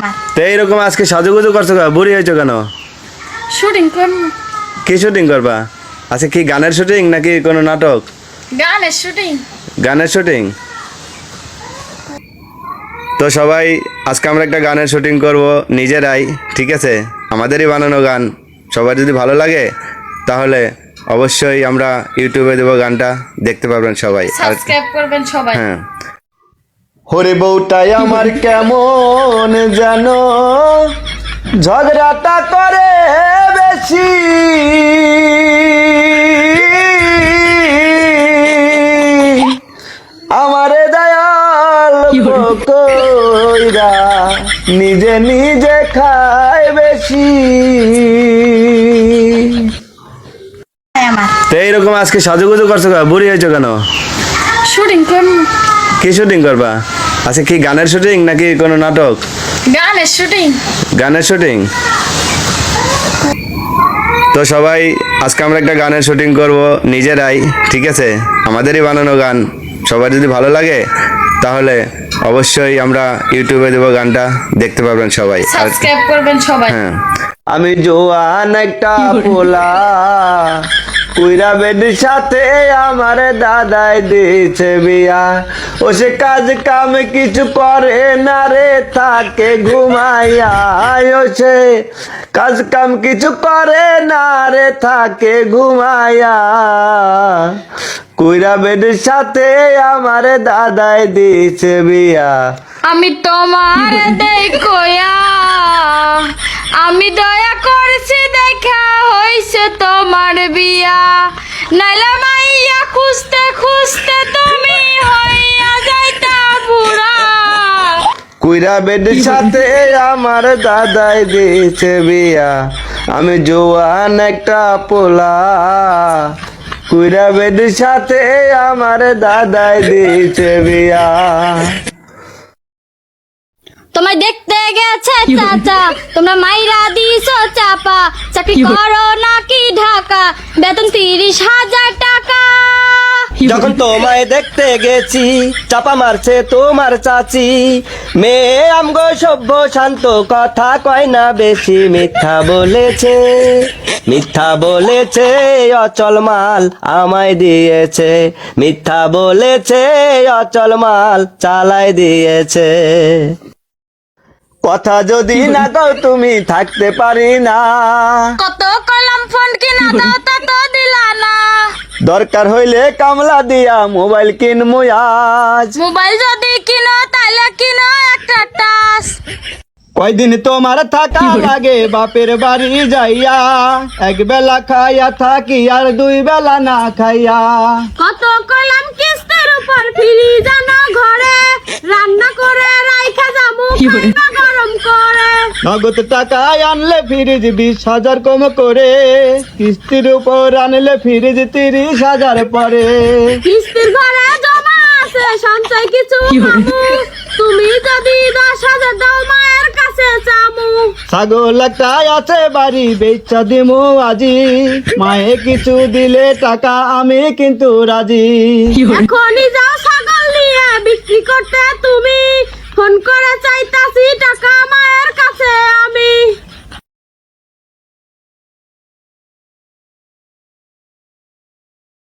আমার। তো এইরকম আজকে সাজুগুজু করছ বুড়ি হয়েছো কেন? শুটিং করব। কি শুটিং করবা? আচ্ছা কি গানের শুটিং নাকি কোনো নাটক? গানের শুটিং গানের শুটিং তো সবাই আজকে আমরা একটা গানের শুটিং করব নিজেরাই ঠিক আছে? আমাদেরই বানানো গান। সবার যদি ভালো লাগে তাহলে অবশ্যই আমরা ইউটিউবে দেবো গানটা। দেখতে পারবেন সবাই। সাবস্ক্রাইব করবেন সবাই। হ্যাঁ। হরে বউটাই আমার কেমন জানো? ঝগড়াটা করে বেশি। আমারে দয়াল কইরা নিজে নিজে খায় বেশি। তো এইরকম আজকে সাজুগুজু করছ বুড়ি হয়েছো কেন? শুটিং করব। কি শুটিং করবা? আচ্ছা কি গানের শুটিং নাকি কোনো নাটক? গানের শুটিং। গানের শুটিং? তো সবাই আজকে আমরা একটা গানের শুটিং করব নিজেরাই ঠিক আছে? আমাদেরই বানানো গান। সবার যদি ভালো লাগে তাহলে অবশ্যই আমরা ইউটিউবে দেবো গানটা। দেখতে পাবেন সবাই। সাবস্ক্রাইব করবেন সবাই। হ্যাঁ। আমি জোয়ান একটা পোলা কুইরা বেডির সাথে আমার দাদাই দিয়েছে বিয়া। ও সে কাজ কাম কিছু করে না রে, থাকে ঘুমাইয়া ও সে। কাজ কাম কিছু করে না রে, থাকে ঘুমাইয়া। কুইরা বেডির সাথে আমার দাদাই দিয়েছে বিয়া। আমি তোমার দেখোয়া, আমি দয়া করছি দেখা নাইলা মাইয়া খুঁজতে খুঁজতে তুমি হইয়া যাইতা বুড়া। কুইরা বেডের সাথে আমার দাদাই দিয়েছে বিয়া। আমি জোয়ান একটা পোলা। কুইরা বেডের সাথে আমার দাদাই দিয়েছে বিয়া। তোমায় দেখতে গেছে চাচা তোমরা মাইরা দিছো চাপা। চাকরি করো বেতন তিরিশ হাজার টাকা। যখন তোমায় দেখতে গেছি চাপা মারছে তোমার চাচি। মেয়ে আমগো সভ্য শান্ত কথা কয় না বেশি। মিথ্যা বলেছে মিথ্যা বলেছে অচল মাল আমায় দিয়েছে। মিথ্যা বলেছে অচল মাল চালাই দিয়েছে। কথা যদি না দাও তুমি থাকতে পারি না। কত ফোন কিনা দাও তত দিলা না। দরকার হইলে কামলা দিয়া মোবাইল কিনমু আজ। মোবাইল যদি কিনো তাহলে কিনো একটা টাচ। কয়দিন তোমার থাকা লাগে বাপের বাড়ি যাইয়া। এক বেলা খাইয়া থাকি আর দুই বেলা না খাইয়া। কত কলাম কিস্তের উপর ফিরি জানো ঘরে। রান্না নগদ টাকায় আনলে ফ্রিজ বিশ হাজার কম করে। কিস্তির উপর আনলে ফ্রিজ তিরিশ হাজার পরে। কিস্তির ঘরে জমা আছে সঞ্চয় কিছু তুমি যদি দশ হাজার দাও মায়ের কাছে চামু। ছাগল একটা আছে বাড়ি বেচা দিমু আজি। মায়ে কিছু দিলে টাকা আমি কিন্তু রাজি। এখনই যাও ছাগল নিয়ে বিক্রি করতে তুমি। ফোন করে চাইতাছি টাকা আমার